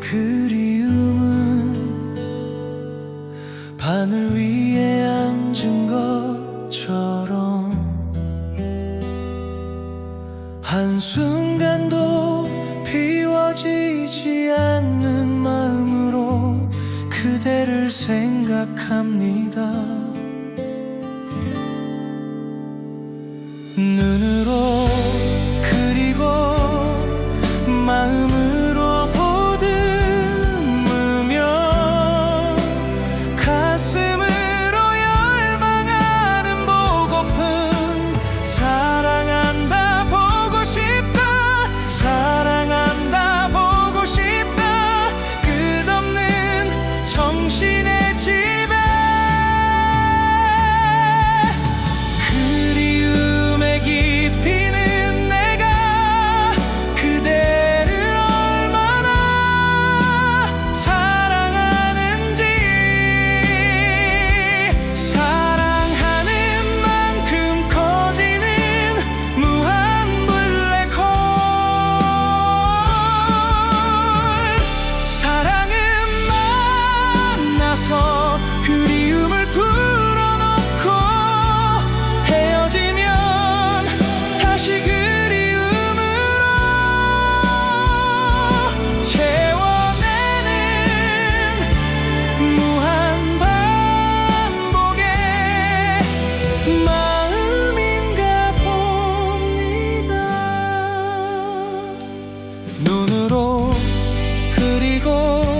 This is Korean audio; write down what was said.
그리움은 바늘 위에 앉은 것처럼 한순간도 비워지지 않는 마음으로 그대를 생각합니다. 지고